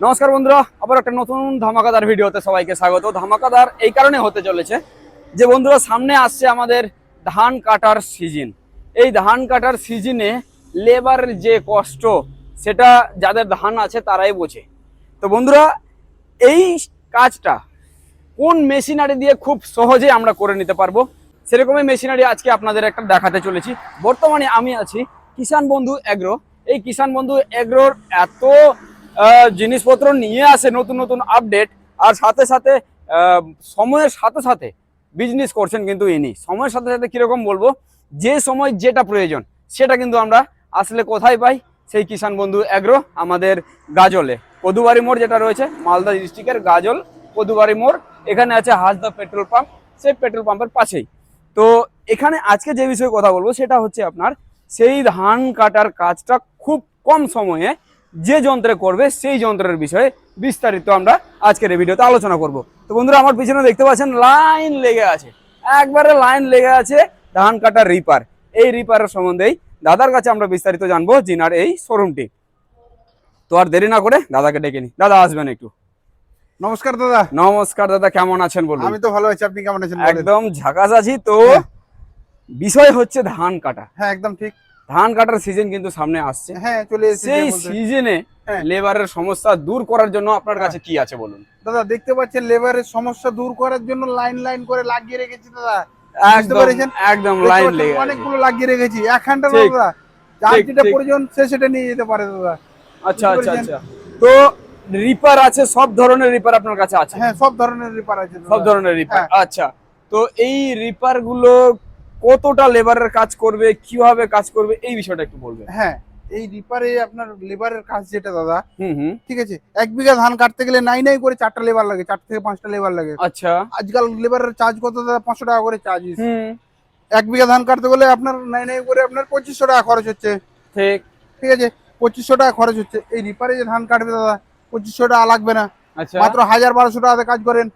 নমস্কার বন্ধুরা, আবার একটা নতুন ধামাকাদার ভিডিওতে সবাইকে স্বাগত। ধামাকাদার এই কারণে হতে চলেছে যে বন্ধুরা, সামনে আসছে আমাদের ধান কাটার সিজন এই ধান কাটার সিজনে লেবার যে কষ্ট, সেটা যাদের ধান আছে তারাই বোঝে। তো বন্ধুরা, এই কাজটা কোন মেশিনারি দিয়ে খুব সহজে আমরা করে নিতে পারব, সেরকমই মেশিনারি আজকে আপনাদের একটা দেখাতে চলেছি। বর্তমানে আমি আছি কিষান বন্ধু এগ্রো এই কিষান বন্ধু এগ্রোর এত জিনিসপত্র নিয়ে আসে নতুন নতুন আপডেট আর সাথে সাথে সময়ের সাথে সাথে বিজনেস করছেন কিন্তু ইনি। সময়ের সাথে সাথে কীরকম বলব? যে সময় যেটা প্রয়োজন, সেটা কিন্তু আমরা আসলে কোথায় পাই? সেই কিষান বন্ধু এগ্রো আমাদের গাজলে। কদুবাড়ি মোড় যেটা রয়েছে, মালদা ডিস্ট্রিক্টের গাজল কদুবাড়ি মোড়। এখানে আছে হাসদা পেট্রোল পাম্প সেই পেট্রোল পাম্পের পাশেই। তো এখানে আজকে যে বিষয়ে কথা বলব, সেটা হচ্ছে আপনার সেই ধান কাটার কাজটা খুব কম সময়ে যে যন্ত্রে করবে সেই যন্ত্রের বিষয়ে বিস্তারিত আমরা আজকের এই ভিডিওতে আলোচনা করব। তো বন্ধুরা আমার পিছনে দেখতে পাচ্ছেন লাইন লেগে আছে। একবারে লাইন লেগে আছে ধান কাটার রিপার। এই রিপারের সম্বন্ধেই দাদার কাছে আমরা বিস্তারিত জানব জিনার এই শোরুমটি। তো আর দেরি না করে দাদাকে ডেকে নি। দাদা আসবেন একটু। নমস্কার দাদা। নমস্কার দাদা কেমন আছেন বলুন? আমি তো ভালো আছি। আপনি কেমন আছেন একদম ঝাকাস আছি তো হ্যাঁ। বিষয় হচ্ছে ধান কাটা। হ্যাঁ একদম ঠিক। ধান কাটার সিজন কিন্তু সামনে আসছে। হ্যাঁ চলে সেই সিজনে হ্যাঁ। লেবারের সমস্যা দূর করার জন্য আপনার কাছে কি আছে বলুন? দাদা দেখতে পাচ্ছেন লেবারের সমস্যা দূর করার জন্য লাইন লাইন করে লাগিয়ে রেখেছি দাদা। একদম একদম লাইন লেগে অনেকগুলো লাগিয়ে রেখেছি। এক ঘণ্টা দাদা যার যেটা প্রয়োজন সে সেটা নিয়ে যেতে পারে দাদা। আচ্ছা আচ্ছা আচ্ছা। তো রিপার আছে সব ধরনের রিপার আপনার কাছে আছে? হ্যাঁ সব ধরনের রিপার আছে সব ধরনের রিপার হ্যাঁ। আচ্ছা। তো এই রিপারগুলো কতটা লেবারের কাজ করবে কীভাবে কাজ করবে এই বিষয়টা একটু বলবেন। হ্যাঁ এই রিপারে আপনার লেবারের কাজ যেটা দাদা হুম ঠিক আছে? এক বিঘা ধান কাটতে গেলে নাই নাই করে চারটা লেবার লাগে চার থেকে পাঁচটা লেবার লাগে। আচ্ছা। আজকাল লেবারের চার্জ কত দাদা? পাঁচশো টাকা করে চার্জ এক বিঘা ধান কাটতে গেলে আপনার নাই নাই করে আপনার পঁচিশশো টাকা খরচ হচ্ছে। ঠিক। ঠিক আছে? পঁচিশশো টাকা খরচ হচ্ছে। এই রিপারে যে ধান কাটবে দাদা পঁচিশশো টাকা লাগবে না। আচ্ছা। মাত্র হাজার বারোশো টাকাতে কাজ করেন।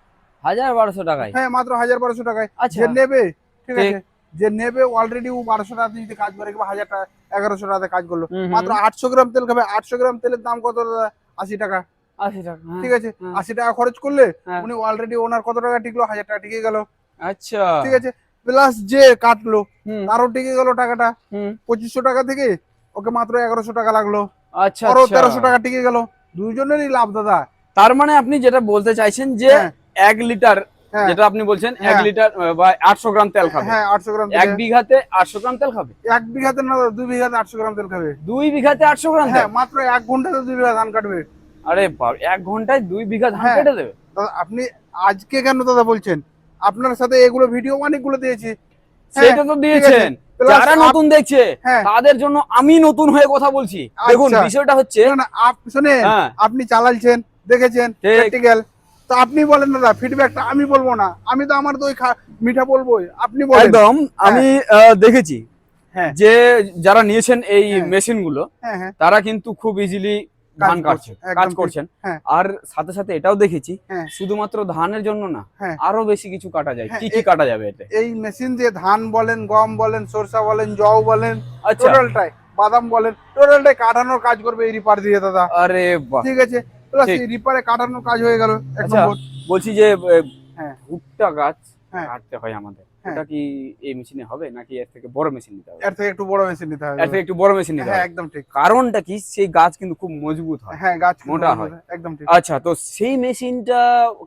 হাজার বারোশো টাকায়? হ্যাঁ মাত্র হাজার বারোশো টাকায়। আচ্ছা। নেবে ঠিক। আছে? যে নেবে অলরেডি ও বারোশো টাকা দিয়ে কাজ করে কিংবা হাজার টাকা এগারোশো টাকাতে কাজ করল। মাত্র আটশো গ্রাম তেল খাবে। আটশো গ্রাম তেলের দাম কত আশি টাকা। আশি টাকা হ্যাঁ। ঠিক আছে? আশি টাকা খরচ করলে হ্যাঁ। উনি অলরেডি ওনার কত টাকা টিকলো? হাজার টাকা টিকে গেল। আচ্ছা। ঠিক আছে? প্লাস যে কাটলো তারও টিকে গেল টাকাটা। পঁচিশশো টাকা থেকে ওকে মাত্র এগারোশো টাকা লাগল। আচ্ছা আরও আচ্ছা। তেরোশো টাকা টিকে গেল। দুইজনেরই লাভ দাদা। তার মানে আপনি যেটা বলতে চাইছেন যে হ্যাঁ। এক লিটার হ্যাঁ যেটা আপনি বলছেন এক হ্যাঁ। লিটার বা আটশো গ্রাম তেল খাবে। হ্যাঁ আটশো গ্রাম এক বিঘাতে আটশো গ্রাম তেল খাবে? এক বিঘাতে না দুই বিঘাতে আটশো গ্রাম তেল খাবে। দুই বিঘাতে আটশো গ্রাম হ্যাঁ মাত্র এক ঘন্টাতে দুই বিঘা ধান কাটবে। আরে বাপ, এক ঘন্টায় দুই বিঘা ধান হ্যাঁ। কেটে দেবে? আপনি আজকে কেন দাদা বলছেন? আপনার সাথে এগুলো ভিডিও অনেকগুলো দিয়েছি। সেটা তো দিয়েছেন। যারা নতুন দেখছে হ্যাঁ। তাদের জন্য আমি নতুন হয়ে কথা বলছি। দেখুন আচ্ছা। বিষয়টা হচ্ছে হ্যাঁ। আপনি চালালছেন দেখেছেন। প্র্যাকটিক্যাল তো আপনি বলেন দাদা ফিডব্যাকটা আমি বলব না। আমি তো আমার খা- মিঠা বলবোই আপনি বলেন। একদম আমি দেখেছি হ্যাঁ। যে যারা নিয়েছেন এই হ্যাঁ। মেশিনগুলো হ্যাঁ হ্যাঁ। তারা কিন্তু খুব ইজিলি ধান কাটছে কাজ করছেন। হ্যাঁ। আর সাথে সাথে এটাও দেখেছি হ্যাঁ। শুধুমাত্র ধানের জন্য না হ্যাঁ। আরও বেশি কিছু কাটা যায় হ্যাঁ, কি কি কাটা যাবে এতে? এই মেশিন দিয়ে ধান বলেন গম বলেন সরষা বলেন জও বলেন আচ্ছা। টোটালটাই বাদাম বলেন টোটালটাই কাটানোর কাজ করবে এই রিপার দিয়ে দাদা। আরে ঠিক আছে? প্লাস। এই রিপারে কাটানোর কাজ হয়ে গেল এক আচ্ছা। নম্বর বলছি যে হ্যাঁ। ভুট্টা গাছ হ্যাঁ। কাটতে হয় আমাদের। ওটা কি এই মেশিনে হবে নাকি এর থেকে বড় মেশিন নিতে হবে? এর থেকে একটু বড় মেশিন নিতে হবে। এর থেকে একটু বড় মেশিন নিতে হ্যাঁ হবে। একদম ঠিক। কারণটা কি? সেই গাছ কিন্তু খুব মজবুত হয়। হ্যাঁ গাছ মোটা হয়। একদম ঠিক। আচ্ছা তো সেই মেশিনটা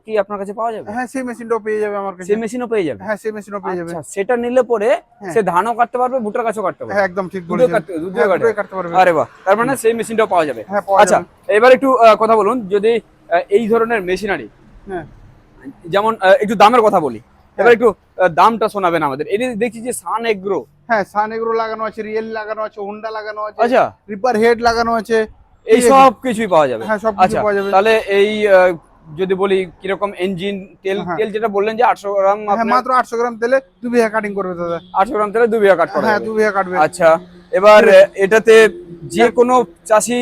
কি আপনার কাছে পাওয়া যাবে? হ্যাঁ সেই মেশিনটাও পেয়ে যাবে আমার কাছে। সেই মেশিনও পেয়ে যাবে? হ্যাঁ সেই মেশিনও পেয়ে যাবে। আচ্ছা সেটা নিলে পরে হ্যাঁ। সে ধানও কাটতে পারবে ভুট্টার গাছও কাটতে পারবে। হ্যাঁ একদম ঠিক বলেছেন। কাটতে দুধও হ্যাঁ, কাটতে পারবে। আরে বাহ তার মানে সেই মেশিনটাও পাওয়া যাবে। হ্যাঁ আচ্ছা এবার একটু কথা বলুন যদি এই ধরনের মেশিনারি হ্যাঁ। যেমন একটু দামের কথা বলি। এবার হ্যাঁ। একটু দামটা শোনাবেন আমাদের। এটি দেখছি যে সান এগ্রো হ্যাঁ সান এগ্রো লাগানো আছে রিয়েল লাগানো আছে হোন্ডা লাগানো আছে আচ্ছা। রিপার হেড লাগানো আছে। এই সব কিছুই পাওয়া যাবে। হ্যাঁ সব কিছু আচ্ছা পাওয়া যাবে। তাহলে এই যদি বলি কীরকম ইঞ্জিন তেল হ্যাঁ। তেল যেটা বললেন যে আটশো গ্রাম হ্যাঁ মাত্র আটশো গ্রাম তেলে দু বিঘা কাটিং করবে দাদা। আটশো গ্রাম তেলে দু বিঘা কাট করা হ্যাঁ। দু বিঘা কাটবে আচ্ছা এবার এটাতে যে কোনো চাষি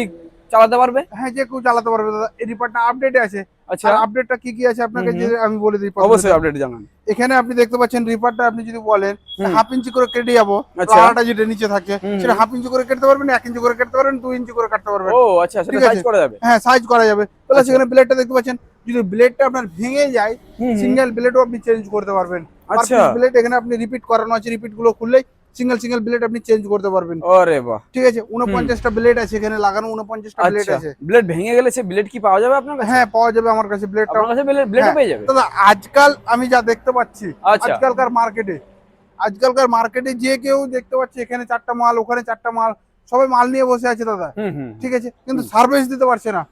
চালাতে পারবে? হ্যাঁ যে কেউ চালাতে পারবে দাদা। এই রিপারটা আপডেটে আছে। আচ্ছা। আপডেটটা কি কি আছে আপনাকে যে আমি বলে দিই অবশ্যই আপডেট জানান। এখানে আপনি দেখতে পাচ্ছেন রিপারটা আপনি যদি বলেন হাফ ইঞ্চি করে কেটে যাব আড়াটা লাড়াটা যেটা নিচে থাকে সেটা হাফ ইঞ্চি করে কেটে পারবেন এক ইঞ্চি করে কেটে পারবেন দুই ইঞ্চি করে কাটতে পারবেন। ও আচ্ছা সেটা সাইজ করা যাবে। হ্যাঁ সাইজ করা যাবে। প্লাস আচ্ছা। এখানে ব্লেডটা দেখতে পাচ্ছেন যদি ব্লেডটা আপনার ভেঙে যায়। সিঙ্গেল ব্লেডও আপনি চেঞ্জ করতে পারবেন। আচ্ছা। ব্লেড এখানে আপনি রিপিট করানো আছে রিপিটগুলো খুললেই সিঙ্গেল সিঙ্গেল ব্লেড আপনি চেঞ্জ করতে পারবেন। ওরে বাহ। ঠিক আছে উনপঞ্চাশটা ব্লেড আছে এখানে লাগানো উনপঞ্চাশটা ব্লেড আচ্ছা আছে। ব্লেড ভেঙে গেলে সে ব্লেড কি পাওয়া যাবে আপনার কাছে? হ্যাঁ পাওয়া যাবে আমার কাছে ব্লেডটা আপনার কাছে ব্লেড হ্যাঁ। পেয়ে যাবে? দাদা আজকাল আমি যা দেখতে পাচ্ছি আচ্ছা। আজকালকার মার্কেটে আজকালকার মার্কেটে যে কেউ দেখতে পাচ্ছে এখানে চারটা মাল ওখানে চারটা মাল সবাই মাল নিয়ে বসে আছে দাদা। ঠিক আছে কিন্তু সার্ভিস দিতে পারছে না।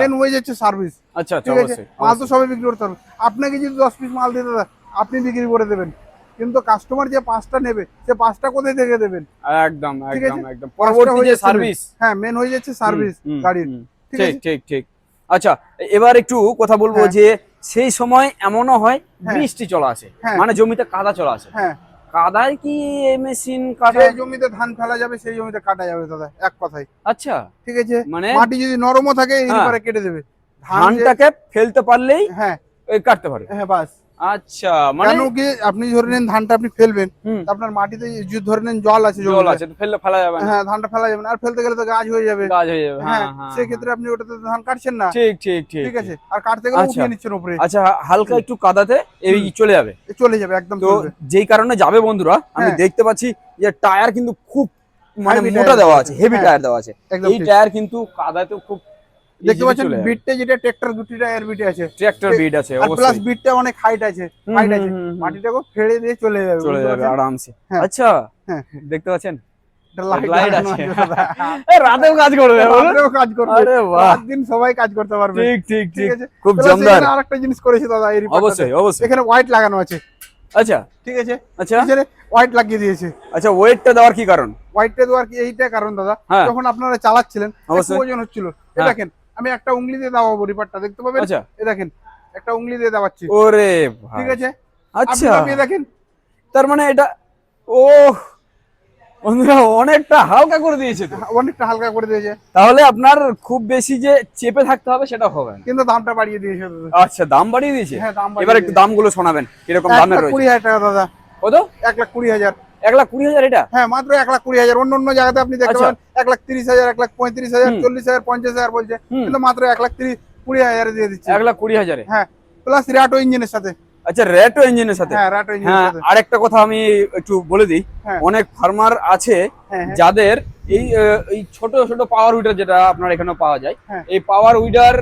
মেন হয়ে যাচ্ছে সার্ভিস আচ্ছা ঠিক আছে মাল তো সবাই বিক্রি করতে পারবে আপনাকে যদি দশ পিস মাল দিতে দাদা আপনি বিক্রি করে দেবেন। কিন্তু কাস্টমার যে পাঁচটা নেবে সে পাঁচটা কোথায় থেকে দেবেন? একদম একদম একদম। পরবর্তী যে সার্ভিস হ্যাঁ মেন হয়ে যাচ্ছে সার্ভিস গাড়ির। ঠিক ঠিক ঠিক আচ্ছা এবার একটু কথা বলব হ্যাঁ। যে সেই সময় এমনও হয় হ্যাঁ। বৃষ্টি চলে আসে। হ্যাঁ। মানে জমিতে কাদা চলে আসে। হ্যাঁ। কাদায় কি এই মেশিন কাটা জমিতে ধান ফেলা যাবে সেই জমিতে কাটা যাবে দাদা এক কথায়। আচ্ছা। ঠিক আছে? মানে মাটি যদি নরমও থাকে এই। পারে কেটে দেবে। ধানটাকে ফেলতে পারলেই হ্যাঁ। কাটতে পারে। হ্যাঁ বাস। আচ্ছা মানে কি আপনি ধরে নেন ধানটা আপনি ফেলবেন আপনার মাটিতে ধরে নেন জল আছে জল আছে ফেললে ফেলা যাবে না। হ্যাঁ ধানটা ফেলা যাবে না আর ফেলতে গেলে তো গাছ হয়ে যাবে। গাছ হয়ে যাবে হ্যাঁ হ্যাঁ হ্যাঁ সেক্ষেত্রে আপনি ওটাতে ধান কাটছেন না। ঠিক ঠিক ঠিক ঠিক আছে আর কাটতে গেলে আচ্ছা। উঠিয়ে নিচ্ছেন উপরে। আচ্ছা হালকা একটু কাদাতে এই চলে যাবে। চলে যাবে একদম তো যেই কারণে যাবে বন্ধুরা আমি হ্যাঁ। দেখতে পাচ্ছি যে টায়ার কিন্তু খুব মানে মোটা দেওয়া আছে। হেভি হ্যাঁ। টায়ার দেওয়া আছে। এই টায়ার কিন্তু কাদাতেও খুব দেখতে পাচ্ছেন বিটটা যেটা ট্রাক্টর গুটিটা এর বিটে আছে। বিট আছে আর প্লাস বিটটা অনেক হাইট আছে হাইট আছে। মাটিটাকে ফেড়ে দিয়ে চলে যাবে চলে যাবে আরামসে। হ্যাঁ। আচ্ছা হ্যাঁ। দেখতে পাচ্ছেন? এটা light লাইট লাগানো আছে। আছে দাদা। এই রাতেও কাজ করবে কাজ করবে। রাত দিন সবাই কাজ করতে পারবে। ঠিক ঠিক ঠিক ঠিক। খুব জমদার। আরেকটা জিনিস করেছে দাদা এই অবশ্যই অবশ্যই। এখানে হোয়াইট লাগানো আছে। আচ্ছা। ঠিক আছে? আচ্ছা। হোয়াইট লাগিয়ে দিয়েছে। আচ্ছা ওয়েটটা দেওয়ার কি কারণ? হোয়াইটটা দেওয়ার কি এইটা কারণ দাদা? হ্যাঁ। যখন আপনারা চালাচ্ছিলেন। ওজন হচ্ছিল। দেখেন আমি একটা উংলি দিয়ে দাবাবো রিপারটা দেখতে পাবেন? আচ্ছা। এ দেখেন একটা উংলি দিয়ে দাবাচ্ছি। ওরে ঠিক আছে? আচ্ছা। দাবিয়ে দেখেন। তার মানে এটা ও বন্ধুরা অনেকটা হালকা করে দিয়েছে তো। অনেকটা হালকা করে দিয়েছে। তাহলে আপনার খুব বেশি যে চেপে থাকতে হবে সেটা হবে না। কিন্তু দামটা বাড়িয়ে দিয়েছে আচ্ছা দাম বাড়িয়ে দিয়েছে? হ্যাঁ দাম এবার একটু দামগুলো শোনাবেন কীরকম দামের রয়েছে কুড়ি হাজার টাকা দাদা। কত? এক লাখ কুড়ি হাজার। এক লাখ কুড়ি হাজার এটা? হ্যাঁ মাত্র এক লাখ কুড়ি হাজার। অন্য অন্য জায়গাতে আপনি দেখতে আচ্ছা। পাবেন এক লাখ তিরিশ হাজার এক লাখ পঁয়ত্রিশ হাজার চল্লিশ হাজার পঞ্চাশ হাজার বলছে। কিন্তু মাত্র এক লাখ তিরিশ কুড়ি হাজারে দিয়ে দিচ্ছে। এক লাখ কুড়ি হাজারে? হ্যাঁ প্লাস র্যাটো ইঞ্জিনের সাথে। আচ্ছা রেটো ইঞ্জিনের সাথে? হ্যাঁ র্যাটো ইঞ্জিনের হ্যাঁ সাথে। আরেকটা কথা আমি একটু বলে দিই। হ্যাঁ। অনেক ফার্মার আছে হ্যাঁ যাদের এই এই ছোট ছোট পাওয়ার উইডার যেটা আপনার এখানে পাওয়া যায়। এই পাওয়ার উইডার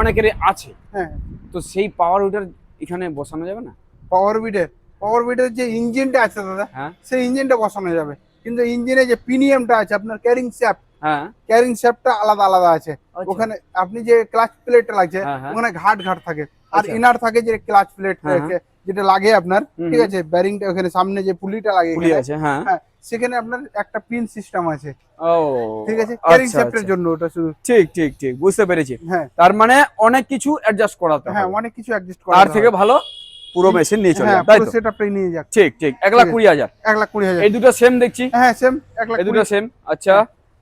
অনেকেরই আছে। হ্যাঁ। তো সেই পাওয়ার উইডার এখানে বসানো যাবে না? পাওয়ার বিডের পাওয়ার বিডের যে ইঞ্জিনটা আছে দাদা হ্যাঁ। সেই ইঞ্জিনটা বসানো যাবে। কিন্তু ইঞ্জিনে যে পিনিয়ামটা আছে আপনার ক্যারিং শ্যাফট ক্যারিং শ্যাফটটা আলাদা আলাদা আছে। আচ্ছা। ওখানে আপনি যে ক্লাচ প্লেটটা লাগছে হ্যাঁ, হ্যাঁ। ওখানে ঘাট ঘাট থাকে। আর আচ্ছা। ইনার থাকে যে ক্লাচ প্লেট। যেটা লাগে আপনার ঠিক। আছে? ব্যারিংটা ওখানে সামনে যে পুলিটা লাগে পুলি আছে হ্যাঁ। সেখানে আপনার একটা পিন সিস্টেম আছে। ও ঠিক আছে? ক্যারিং আচ্ছা, শ্যাফটের আচ্ছা। জন্য ওটা শুধু। ঠিক ঠিক ঠিক বুঝতে পেরেছি। হ্যাঁ। তার মানে অনেক কিছু অ্যাডজাস্ট করাতে হ্যাঁ অনেক কিছু অ্যাডজাস্ট করা তার থেকে ভালো পুরো মেশিন নিয়ে চলে হ্যাঁ তাই পুরো তো? সেটআপটাই নিয়ে যাক। ঠিক ঠিক এক লাখ ঠিক আছে। কুড়ি হাজার। এক লাখ কুড়ি হাজার। এই দুটো সেম দেখছি? হ্যাঁ সেম এক লাখ এই দুটো সেম আচ্ছা।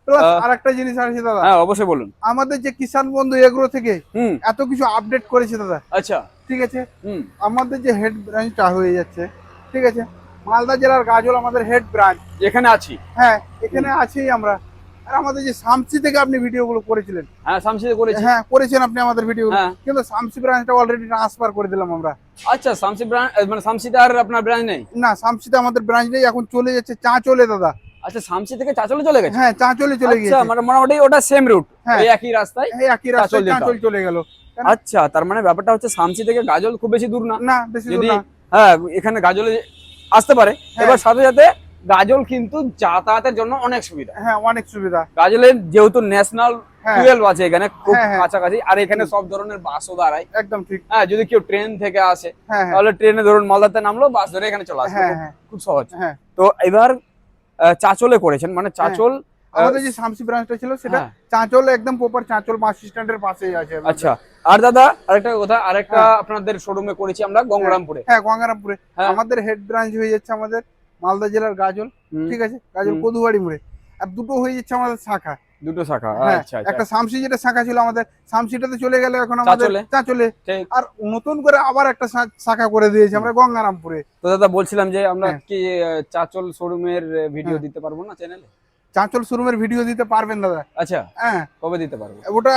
প্লাস আরেকটা জিনিস আছে দাদা। হ্যাঁ অবশ্যই বলুন। আমাদের যে কিষান বন্ধু এগুলো থেকে হুম। এত কিছু আপডেট করেছে দাদা। আচ্ছা। ঠিক আছে? হুম। আমাদের যে হেড ব্রাঞ্চটা হয়ে যাচ্ছে ঠিক আছে? মালদা জেলার গাজল আমাদের হেড ব্রাঞ্চ এখানে আছি। হ্যাঁ এখানে আছি আমরা। আর আমাদের যে সামসি থেকে আপনি ভিডিওগুলো করেছিলেন। হ্যাঁ সামসিতে করেছি। হ্যাঁ করেছেন আপনি আমাদের ভিডিও হ্যাঁ। কিন্তু সামসি ব্রাঞ্চটা অলরেডি ট্রান্সফার করে দিলাম আমরা। আচ্ছা সামসি ব্রাঞ্চ মানে সামসিতে আর আপনার ব্রাঞ্চ নেই? না সামসিতে আমাদের ব্রাঞ্চ নেই এখন চলে যাচ্ছে চা চলে দাদা। আচ্ছা সামসি থেকে চাচলে চলে গেছে? হ্যাঁ চা চলে চলে আচ্ছা মানে মোটামুটি ওটা সেম রুট হ্যাঁ। এই একই রাস্তায় এই একই রাস্তায় চাঁচল চলে গেল। আচ্ছা তার মানে ব্যাপারটা হচ্ছে সামসি থেকে গাজল খুব বেশি দূর না। না বেশি দূর না। হ্যাঁ এখানে গাজলে আসতে পারে। হ্যাঁ। এবার সাথে সাথে গাজল কিন্তু যাতায়াতের জন্য অনেক সুবিধা। হ্যাঁ অনেক সুবিধা। গাজলের যেহেতু ন্যাশনাল টুয়েলভ আছে এখানে খুব হ্যাঁ, হ্যাঁ। কাছাকাছি আর এখানে সব ধরনের বাসও দাঁড়ায়। একদম ঠিক। হ্যাঁ যদি কেউ ট্রেন থেকে আসে হ্যাঁ তাহলে ট্রেনে ধরুন মালদাতে নামলো বাস ধরে এখানে চলে আসবে খুব- সহজ। তো এবার চাচলে করেছেন মানে চাচল আমাদের যে সামসি ব্রাঞ্চটা ছিল সেটা। চাঁচল একদম প্রপার চাঁচল বাস স্ট্যান্ডের পাশেই আছে। আচ্ছা। আর দাদা আরেকটা কথা আরেকটা। আপনাদের শোরুমে করেছি আমরা গঙ্গারামপুরে। হ্যাঁ গঙ্গারামপুরে। আমাদের হেড ব্রাঞ্চ হয়ে যাচ্ছে আমাদের মালদা জেলার গাজল ঠিক আছে? গাজল। কদুবাড়ি মোড়ে। আর দুটো হয়ে যাচ্ছে আমাদের শাখা। দুটো শাখা হ্যাঁ, আচ্ছা আচ্ছা। একটা শামসি যেটা শাখা ছিল আমাদের শামসিটাতে চলে গেলে এখন আমাদের চাঁচলে। চাঁচলে। আর নতুন করে আবার একটা শাখা করে দিয়েছে আমরা গঙ্গারামপুরে। তো দাদা বলছিলাম যে আমরা হ্যাঁ। কি চাচল শোরুমের ভিডিও হ্যাঁ। দিতে পারব না চ্যানেলে চাঁচল শোরুমের ভিডিও দিতে পারবেন দাদা। আচ্ছা হ্যাঁ। কবে দিতে পারব? ওটা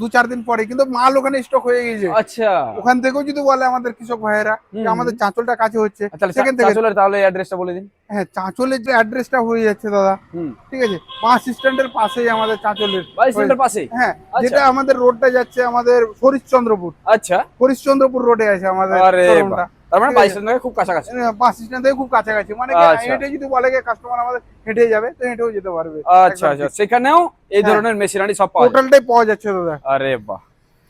দু চার দিন পরে কিন্তু মাল ওখানে স্টক হয়ে গেছে। আচ্ছা। ওখান থেকেও যদি বলে আমাদের কৃষক ভাইয়েরা আমাদের চাঁচলটা কাছে হচ্ছে সেখান থেকে চাচলের তাহলে অ্যাড্রেসটা বলে দিন। হ্যাঁ চাঁচলের যে অ্যাড্রেসটা হয়ে যাচ্ছে দাদা ঠিক আছে? বাস স্ট্যান্ডের পাশেই আমাদের চাঁচলের বাইশ মিনিটের পাশে হ্যাঁ আচ্ছা। যেটা আমাদের রোডটা যাচ্ছে আমাদের হরিশ্চন্দ্রপুর আচ্ছা। হরিশ্চন্দ্রপুর রোডে আছে আমাদের শোরুমটা তার মানে বাইশ। খুব কাছাকাছি। বাস স্ট্যান্ড থেকে খুব কাছাকাছি। মানে আচ্ছা। হেঁটে যদি বলে কাস্টমার আমাদের হেঁটে যাবে তো হেঁটেও যেতে পারবে। আচ্ছা আচ্ছা। সেখানেও এই হ্যাঁ। ধরনের মেশিনারি সব পাওয়া টোটালটাই পাওয়া যাচ্ছে দাদা। আরে বাহ।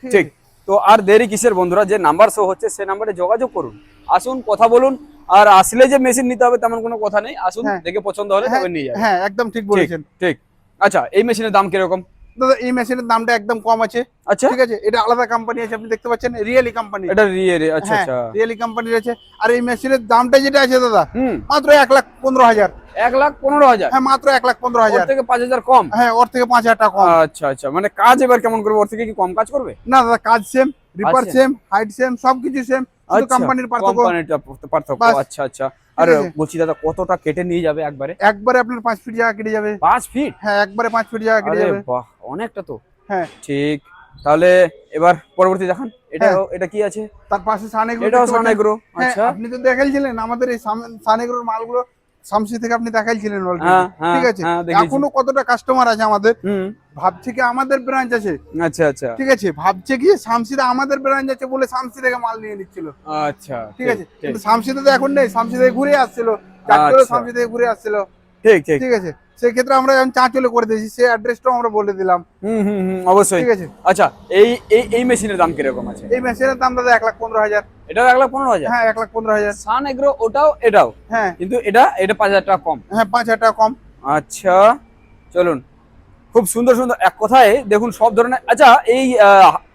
ঠিক। তো আর দেরি কিসের বন্ধুরা? যে নাম্বার শো হচ্ছে সে নাম্বারে যোগাযোগ করুন। আসুন কথা বলুন। আর আসলে যে মেশিন নিতে হবে তেমন কোনো কথা নেই। আসুন হ্যাঁ। দেখে পছন্দ হলে হ্যাঁ, তবে নিয়ে যাবেন। হ্যাঁ একদম ঠিক বলেছেন। ঠিক। আচ্ছা এই মেশিনের দাম কীরকম? দাদা এই মেশিনের দামটা একদম কম আছে। আচ্ছা। ঠিক আছে? এটা আলাদা কোম্পানি আছে আপনি দেখতে পাচ্ছেন রিয়েলি কোম্পানি এটা রিয়েলি আচ্ছা হ্যাঁ আচ্ছা। রিয়েলি কোম্পানির আছে আর এই মেশিনের দামটা যেটা আছে দাদা মাত্র এক লাখ পনেরো হাজার। এক লাখ পনেরো হাজার? হ্যাঁ মাত্র এক লাখ পনেরো ওর হাজার। থেকে পাঁচ হাজার কম? হ্যাঁ ওর থেকে পাঁচ হাজার টাকা কম। আচ্ছা আচ্ছা। মানে কাজ এবার কেমন করবে? ওর থেকে কি কম কাজ করবে? না দাদা কাজ সেম রিপার আচ্ছা। সেম হাইট সেম সবকিছু সেম শুধু কোম্পানির পার্থক্য। পার্থক্য আচ্ছা আচ্ছা। আর বলছি দাদা কতটা কেটে নিয়ে যাবে একবারে? একবারে আপনার পাঁচ ফিট জায়গা কেটে যাবে। পাঁচ ফিট হ্যাঁ একবারে পাঁচ ফিট জায়গা কেটে যাবে। বাহ অনেকটা তো। হ্যাঁ। ঠিক। তাহলে এবার পরবর্তী দেখান। এটা হ্যাঁ। এটা কি আছে? তার পাশে এটাও সানেগ্রো হ্যাঁ, আচ্ছা। আপনি তো দেখাইছিলেন আমাদের এই সানেগুলোর মালগুলো সামসি থেকে আপনি দেখাইছিলেন। হ্যাঁ হ্যাঁ ঠিক আছে? হ্যাঁ এখনও কতটা কাস্টমার আছে আমাদের? ভাবছে কি আমাদের ব্রাঞ্চ আছে। আচ্ছা আচ্ছা। ঠিক আছে? ভাবছে কি শামসিদা আমাদের ব্রাঞ্চ আছে বলে শামসি থেকে মাল নিয়ে নিচ্ছিল। আচ্ছা ঠিক আছে? কিন্তু শামসিদা তো এখন নেই। শামসি থেকে ঘুরে আসছিল। চাঁচলে আচ্ছা। শামসি থেকে ঘুরে আসছিল। ঠিক ঠিক। ঠিক আছে। সেক্ষেত্রে আমরা এখন চাঁচলে করে দিয়েছি সেই অ্যাড্রেসটাও আমরা বলে দিলাম। হুম হুম হুম অবশ্যই। ঠিক আছে। আচ্ছা এই এই এই মেশিনের দাম কীরকম আছে? এই মেশিনের দাম দাদা এক লাখ পনেরো হাজার। এটাও এক লাখ পনেরো হাজার? হ্যাঁ এক লাখ পনেরো হাজার। সান এগ্রো ওটাও এটাও? হ্যাঁ। কিন্তু এটা এটা পাঁচ হাজার টাকা কম। হ্যাঁ পাঁচ হাজার টাকা কম। আচ্ছা চলুন। খুব সুন্দর সুন্দর এক কথায় দেখুন সব ধরনের আচ্ছা এই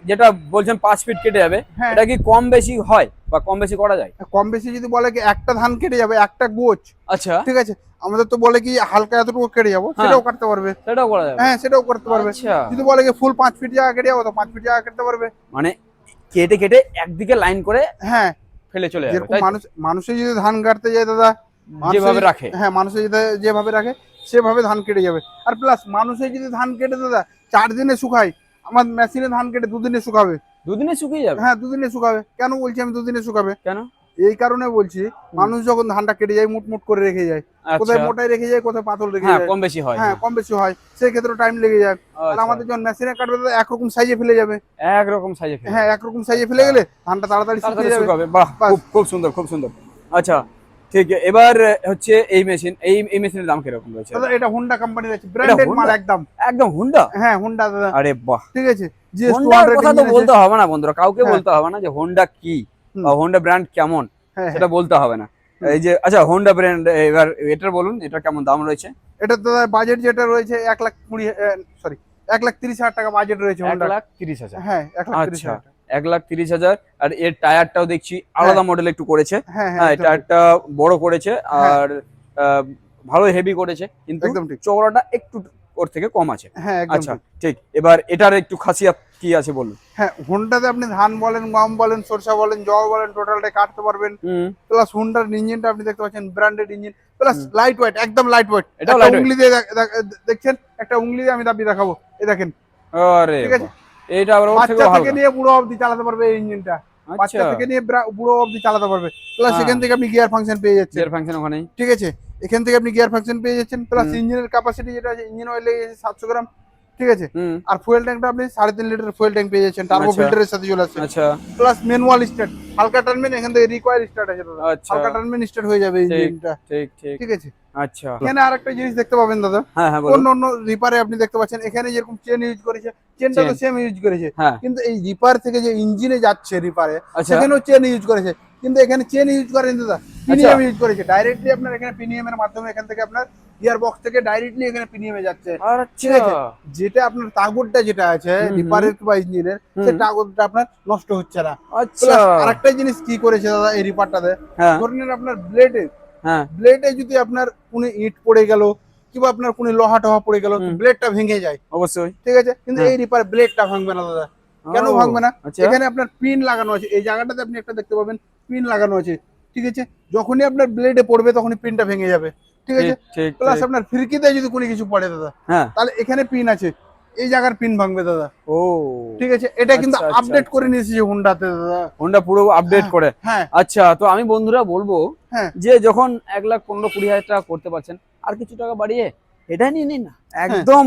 যেটা বলছেন পাঁচ ফিট কেটে যাবে হ্যাঁ। এটা কি কম বেশি হয় বা কম বেশি করা যায়? কম বেশি যদি বলে কি একটা ধান কেটে যাবে একটা গোছ আচ্ছা। ঠিক আছে? আমাদের তো বলে কি হালকা এতটুকু কেটে যাব হ্যাঁ। সেটাও কাটতে পারবে। সেটাও করা যাবে। হ্যাঁ সেটাও করতে পারবে। আচ্ছা। যদি বলে কি ফুল পাঁচ ফিট জায়গা কেটে যাব তো পাঁচ ফিট জায়গা কেটে পারবে। মানে কেটে কেটে একদিকে লাইন করে হ্যাঁ। ফেলে চলে যাবে মানুষ মানুষে যদি ধান কাটতে যায় দাদা যেভাবে রাখে। হ্যাঁ মানুষে যেভাবে রাখে সেভাবে ধান কেটে যাবে। আর প্লাস মানুষে যদি ধান কেটে দাদা চার দিনে শুকায়। আমার মেশিনে ধান কেটে দুদিনে শুকাবে। দুদিনে শুকিয়ে যাবে? হ্যাঁ দুদিনে শুকাবে। কেন বলছি আমি দুদিনে শুকাবে? কেন? এই কারণে বলছি মানুষ যখন ধানটা কেটে যায় মুট মুট করে রেখে যায়। কোথায় আচ্ছা মোটাই রেখে যায় কোথায় পাতল রেখে হ্যাঁ যায়। কম বেশি হয়। হ্যাঁ কম বেশি হয়। সেই ক্ষেত্রে টাইম লেগে যায়। আর আচ্ছা, আমাদের যখন মেশিনে কাটবে দাদা একরকম সাইজে ফেলে যাবে। একরকম সাইজে হ্যাঁ একরকম সাইজে ফেলে গেলে ধানটা তাড়াতাড়ি শুকিয়ে যাবে। খুব সুন্দর খুব সুন্দর। আচ্ছা ঠিক এবার হচ্ছে এই মেশিন এই এই মেশিনের দাম কীরকম রয়েছে? এটা হুন্ডা কোম্পানির আছে ব্র্যান্ডেড মাল একদম। একদম হুন্ডা হ্যাঁ হুন্ডা আরে বাহ। ঠিক আছে জিএস টু হোন্ডার কথা তো বলতে হবে না বন্ধুরা কাউকে হ্যাঁ। বলতে হবে না যে হোন্ডা কি। বা হোন্ডা ব্র্যান্ড কেমন হ্যাঁ সেটা বলতে হবে না। এই যে আচ্ছা হোন্ডা ব্র্যান্ড এবার এটার বলুন এটা কেমন দাম রয়েছে? এটা দাদা বাজেট যেটা রয়েছে এক লাখ কুড়ি সরি এক লাখ তিরিশ হাজার টাকা বাজেট রয়েছে এক লাখ তিরিশ হাজার। হ্যাঁ এক লাখ তিরিশ আচ্ছা। হাজার। এক লাখ তিরিশ হাজার আর এর টায়ারটাও দেখছি আলাদা মডেল একটু করেছে। হ্যাঁ হ্যাঁ হ্যাঁ। টায়ারটা বড় করেছে হ্যাঁ। আর ভালো হেভি করেছে কিন্তু চওড়াটা একটু ওর থেকে কম আছে। হ্যাঁ আচ্ছা ঠিক। এবার এটার একটু খাসিয়াত কি আছে বলুন? হ্যাঁ হুন্ডাতে আপনি ধান বলেন গম বলেন সরষা বলেন জল বলেন টোটালটা কাটতে পারবেন। প্লাস হুন্ডার ইঞ্জিনটা আপনি দেখতে পাচ্ছেন branded engine plus light weight একদম লাইট ওয়েট একটা lightweight? দিয়ে দেখ- দেখ- দেখছেন? একটা উংলি দিয়ে আমি দাবি দেখাবো। এই দেখেন। আরে ঠিক আছে। এইটা আবার বাচ্চা থেকে নিয়ে বুড়ো অবধি চালাতে পারবে এই ইঞ্জিনটা আচ্ছা। বাচ্চা থেকে নিয়ে বুড়ো অবধি চালাতে পারবে। প্লাস হ্যাঁ। এখান থেকে আপনি গিয়ার ফাংশন পেয়ে যাচ্ছেন। এর ফাংশন ওখানেই। ঠিক আছে? এখান থেকে আপনি গিয়ার ফাংশন পেয়ে যাচ্ছেন। প্লাস ইঞ্জিনের ক্যাপাসিটি যেটা আছে ইঞ্জিন অয়েল লেগেছে সাতশো গ্রাম। ঠিক আছে? আর ফুয়েল ট্যাঙ্কটা আপনি সাড়ে তিন লিটার ফুয়েল ট্যাঙ্ক পেয়ে যাচ্ছেন। টার্বো আচ্ছা। ফিল্টারের সাথে চলে আসছে। আচ্ছা। প্লাস ম্যানুয়াল স্টার্ট হালকা টার্নমেন এখান থেকে রিকোয়ার স্টার্ট আছে আচ্ছা। হালকা টার্নমেন স্টার্ট হয়ে যাবে। ইঞ্জিনটা ঠিক ঠিক। ঠিক আছে? আচ্ছা। এখানে আরেকটা জিনিস দেখতে পাবেন দাদা। হ্যাঁ হ্যাঁ অন্য অন্য রিপারে আপনি দেখতে পাচ্ছেন। এখানে যেরকম চেন ইউজ করেছে চেনটা তো সেম ইউজ করেছে। হ্যাঁ। কিন্তু এই রিপার থেকে যে ইঞ্জিনে যাচ্ছে রিপারে আচ্ছা। সেখানেও চেন ইউজ করেছে। কিন্তু এখানে চেন ইউজ করেন দাদা। পিনিয়াম ইউজ করেছে। ডাইরেক্টলি আপনার এখানে পিনিয়ামের মাধ্যমে এখান থেকে আপনার গিয়ার বক্স থেকে ডাইরেক্টলি এখানে পিনিয়ামে যাচ্ছে। ঠিক আচ্ছা আছে। যেটা আপনার তাগরটা যেটা আছে। রিপারের বা ইঞ্জিনের। সেই তাগরটা আপনার নষ্ট হচ্ছে না। আচ্ছা। আরেকটা জিনিস কি করেছে দাদা এই রিপারটাতে? ধরে আপনার ব্লেডে হ্যাঁ ব্লেডে যদি আপনার কোনো ইট পড়ে গেল কিংবা আপনার কোনো লোহা টোহা পড়ে গেল। ব্লেডটা ভেঙে যায়। অবশ্যই। ঠিক আছে? কিন্তু হ্যাঁ। এই রিপার ব্লেডটা ভাঙবে না দাদা। কেন ভাঙবে না? আচ্ছা। এখানে আপনার পিন লাগানো আছে। এই জায়গাটাতে আপনি একটা দেখতে পাবেন পিন লাগানো আছে। ঠিক আছে? যখনই আপনার ব্লেডে পড়বে তখনই পিনটা ভেঙে যাবে। ঠিক আছে? প্লাস আপনার ফিরকিতে যদি কোনো কিছু পড়ে দাদা হ্যাঁ। তাহলে এখানে পিন আছে। এই জায়গার পিন ভাঙবে দাদা ও ঠিক আছে এটা কিন্তু আচ্ছা, আচ্ছা, আপডেট করে আচ্ছা। নিয়েছি যে হুন্ডাতে দাদা হোন্ডা পুরো আপডেট হ্যাঁ, করে হ্যাঁ আচ্ছা তো আমি বন্ধুরা বলব হ্যাঁ। যে যখন এক লাখ পনেরো কুড়ি হাজার টাকা করতে পারছেন আর কিছু টাকা বাড়িয়ে এটা নিয়ে নিন না একদম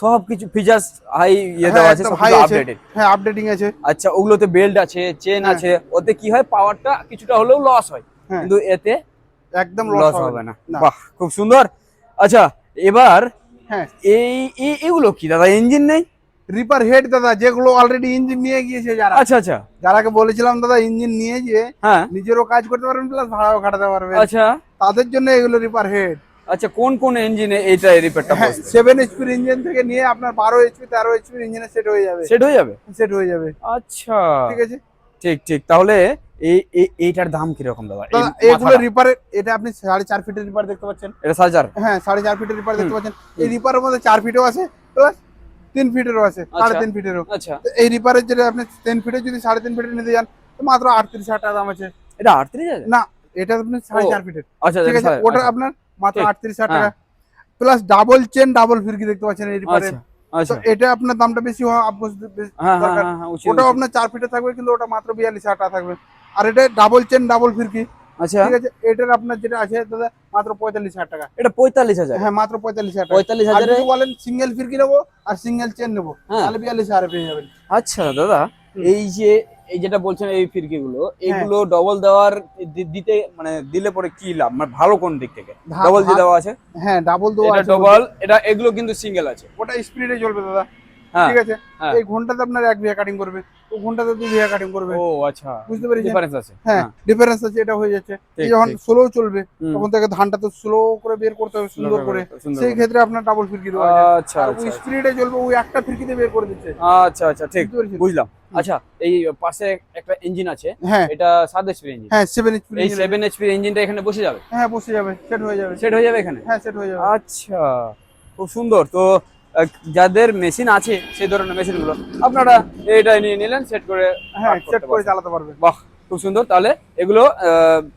সব কিছু ফিচার্স হাই ইয়ে দেওয়া আছে আছে। আপডেটেড হ্যাঁ আপডেটিং আছে আচ্ছা ওগুলোতে বেল্ট আছে চেন। আছে ওতে কি হয় পাওয়ারটা কিছুটা হলেও লস হয়। কিন্তু এতে একদম লস হবে না। বাহ খুব সুন্দর আচ্ছা এবার হ্যাঁ। এই এগুলো কি দাদা? ইঞ্জিন নেই? রিপার হেড দাদা যেগুলো অলরেডি ইঞ্জিন নিয়ে গিয়েছে যারা। আচ্ছা আচ্ছা। যারাকে বলেছিলাম দাদা ইঞ্জিন নিয়ে গিয়ে হ্যাঁ। নিজেরও কাজ করতে পারবেন প্লাস ভাড়াও খাটাতে পারবেন। আচ্ছা। তাদের জন্য এগুলো রিপার হেড আচ্ছা কোন কোন ইঞ্জিনে এইটা রিপেয়ারটা হ্যাঁ বসবে? সেভেন এইচপির ইঞ্জিন থেকে নিয়ে আপনার বারো এইচপি তেরো এইচপির ইঞ্জিনে সেট হয়ে যাবে। সেট হয়ে যাবে? সেট হয়ে যাবে। আচ্ছা। ঠিক আছে? ঠিক ঠিক। তাহলে এই এই- এইটার দাম কীরকম দাদা? এগুলো? রিপারের এটা আপনি সাড়ে চার ফিটের রিপার দেখতে পাচ্ছেন। এটা সাড়ে চার? হ্যাঁ সাড়ে চার ফিটের রিপার দেখতে পাচ্ছেন। এই রিপারের মধ্যে চার ফিটও আছে প্লাস তিন ফিটেরও আছে সাড়ে আচ্ছা। তিন ফিটেরও আচ্ছা। এই রিপারের যেটা আপনি তিন ফিটের যদি সাড়ে তিন ফিটের নিতে যান তো মাত্র আটত্রিশ হাজার টাকা দাম আছে। এটা আটত্রিশ হাজার? না এটা আপনি সাড়ে চার ফিটের আচ্ছা ঠিক আছে? ওটা আচ্ছা, আপনার মাত্র আটত্রিশ হাজার। টাকা। প্লাস ডাবল চেন ডাবল ফিরকি দেখতে পাচ্ছেন এই রিপারে আচ্ছা এটা আপনার দামটা বেশি হওয়া হ্যাঁ হ্যাঁ। হ্যাঁ, ওটাও আপনার চার ফিটে থাকবে কিন্তু ওটা মাত্র বিয়াল্লিশ হাজার টাকা থাকবে। আর এটা ডাবল চেন ডাবল ফিরকি। আচ্ছা। ঠিক আছে? এটার আপনার যেটা আছে দাদা মাত্র পঁয়তাল্লিশ হাজার টাকা। এটা পঁয়তাল্লিশ হাজার। হ্যাঁ মাত্র পঁয়তাল্লিশ হাজার পঁয়তাল্লিশ হাজারে বলেন সিঙ্গেল ফিরকি নেব আর সিঙ্গেল চেন নেব হ্যাঁ। তাহলে বিয়াল্লিশ হাজারে পেয়ে যাবেন। আচ্ছা দাদা এই যে এই যেটা বলছেন এই ফিরকি গুলো হ্যাঁ। এইগুলো ডবল দেওয়ার দিতে মানে দিলে পরে কি লাভ? মানে ভালো কোন দিক থেকে? ডবল যে দেওয়া আছে? হ্যাঁ ডাবল দেওয়া ডবল এটা এগুলো কিন্তু সিঙ্গেল আছে। ওটা স্পিডে চলবে দাদা। ঠিক আছে? হ্যাঁ। এই ঘন্টাতে আপনার এক বিঘা কাটিং করবে। ও ঘন্টাতে দুই বিঘা কাটিং করবে। ও আচ্ছা। বুঝতে পেরেছেন? ডিফারেন্স আছে। হ্যাঁ ডিফারেন্স আছে এটা হয়ে যাচ্ছে। যখন স্লো চলবে। তখন থেকে ধানটা তো স্লো করে বের করতে হবে সুন্দর করে। সেই ক্ষেত্রে আপনার ডাবল ফিরকি দেওয়া আচ্ছা আচ্ছা ওই স্পিডে চলবে ওই একটা ফিরকিতে বের করে দিচ্ছে। আচ্ছা আচ্ছা ঠিক? বুঝলাম। আচ্ছা এই পাশে একটা ইঞ্জিন আছে। হ্যাঁ। এটা সাত এইচপি ইঞ্জিন হ্যাঁ সেভেন এইচপি এই সেভেন এইচপি ইঞ্জিনটা এখানে বসে যাবে? হ্যাঁ বসে যাবে সেট হয়ে যাবে। সেট হয়ে যাবে এখানে? হ্যাঁ সেট হয়ে যাবে। আচ্ছা খুব সুন্দর। তো যাদের মেশিন আছে সেই ধরনের মেশিনগুলো আপনারা এটা নিয়ে নিলেন সেট করে হ্যাঁ সেট করে চালাতে পারবে বাহ খুব সুন্দর। তাহলে এগুলো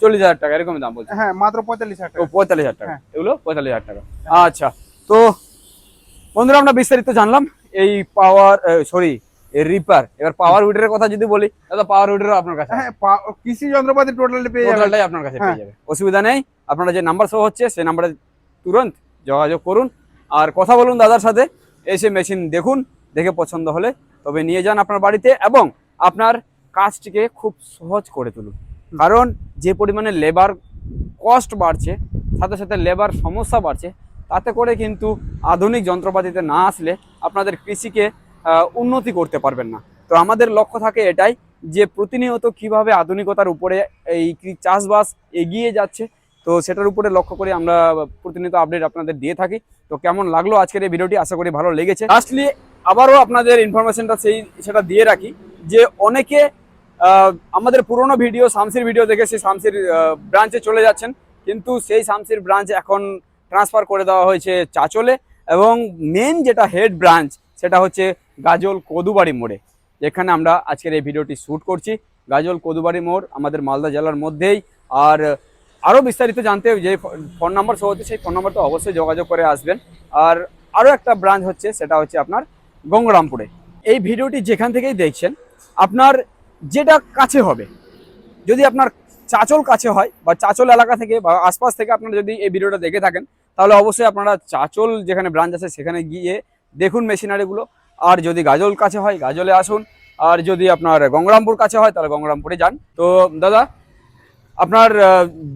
চল্লিশ হাজার টাকা এরকম দাম বলছে হ্যাঁ মাত্র পঁয়তাল্লিশ হাজার টাকা। পঁয়তাল্লিশ হাজার টাকা। হ্যাঁ। এগুলো পঁয়তাল্লিশ হাজার টাকা। আচ্ছা তো বন্ধুরা আমরা বিস্তারিত জানলাম। এই পাওয়ার সরি রিপার এবার পাওয়ার উইডারের কথা যদি বলি তাহলে পাওয়ার উইডারও আপনার কাছে হ্যাঁ কৃষি যন্ত্রপাতি টোটালি পেয়ে যাবে টোটালটাই আপনার কাছে পেয়ে হ্যাঁ। যাবে। অসুবিধা নেই। আপনারা যে নাম্বার শো হচ্ছে সেই নাম্বারে তুরন্ত যোগাযোগ করুন। আর কথা বলুন দাদার সাথে এসে মেশিন দেখুন, দেখে পছন্দ হলে তবে নিয়ে যান আপনার বাড়িতে এবং আপনার কাজটিকে খুব সহজ করে তুলুন। কারণ যে পরিমাণে লেবার কস্ট বাড়ছে, সাথে সাথে লেবার সমস্যা বাড়ছে, তাতে করে কিন্তু আধুনিক যন্ত্রপাতিতে না আসলে আপনাদের কৃষিকে উন্নতি করতে পারবেন না। তো আমাদের লক্ষ্য থাকে এটাই যে প্রতিনিয়ত কীভাবে আধুনিকতার উপরে এই চাষবাস এগিয়ে যাচ্ছে তো সেটার উপরে লক্ষ্য করে আমরা প্রতিনিয়ত আপডেট আপনাদের দিয়ে থাকি। তো কেমন লাগল আজকের এই ভিডিওটি? আশা করি ভালো লেগেছে। লাস্টলি আবারও আপনাদের ইনফরমেশনটা সেই সেটা দিয়ে রাখি যে অনেকে আমাদের পুরোনো ভিডিও, শামসির ভিডিও দেখে সেই শামসির ব্রাঞ্চে চলে যাচ্ছেন। কিন্তু সেই শামসির ব্রাঞ্চ এখন ট্রান্সফার করে দেওয়া হয়েছে চাচলে এবং মেন যেটা হেড ব্রাঞ্চ সেটা হচ্ছে গাজল কদুবাড়ি মোড়ে। যেখানে আমরা আজকের এই ভিডিওটি শ্যুট করছি। গাজল কদুবাড়ি মোড় আমাদের মালদা জেলার মধ্যেই। আর আরও বিস্তারিত জানতে যে ফোন নাম্বার হচ্ছে, সেই ফোন নাম্বারটা অবশ্যই যোগাযোগ করে আসবেন। আর আরও একটা ব্রাঞ্চ হচ্ছে, সেটা হচ্ছে আপনার গঙ্গরামপুরে। এই ভিডিওটি যেখান থেকেই দেখছেন, আপনার যেটা কাছে হবে, যদি আপনার চাচল কাছে হয় বা চাচল এলাকা থেকে বা আশপাশ থেকে আপনারা যদি এই ভিডিওটা দেখে থাকেন, তাহলে অবশ্যই আপনারা চাচল যেখানে ব্রাঞ্চ আছে সেখানে গিয়ে দেখুন মেশিনারিগুলো। আর যদি গাজল কাছে হয়, গাজলে আসুন। আর যদি আপনার গঙ্গরামপুর কাছে হয়, তাহলে গঙ্গরামপুরে যান। তো দাদা আপনার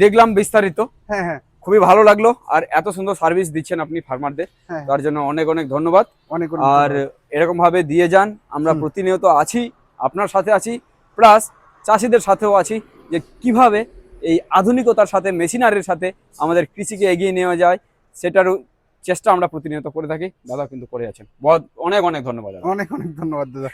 দেখলাম বিস্তারিত। হ্যাঁ হ্যাঁ। খুবই ভালো লাগল আর এত সুন্দর সার্ভিস দিচ্ছেন আপনি ফার্মারদের হ্যাঁ। তার জন্য অনেক অনেক ধন্যবাদ। অনেক আর এরকম ভাবে দিয়ে যান আমরা প্রতিনিয়ত আছি আপনার সাথে আছি প্লাস চাষিদের সাথেও আছি যে কীভাবে এই আধুনিকতার সাথে মেশিনারির সাথে আমাদের কৃষিকে এগিয়ে নেওয়া যায় সেটারও চেষ্টা আমরা প্রতিনিয়ত করে থাকি। দাদা কিন্তু করে আছেন। অনেক অনেক ধন্যবাদ অনেক অনেক ধন্যবাদ দাদা।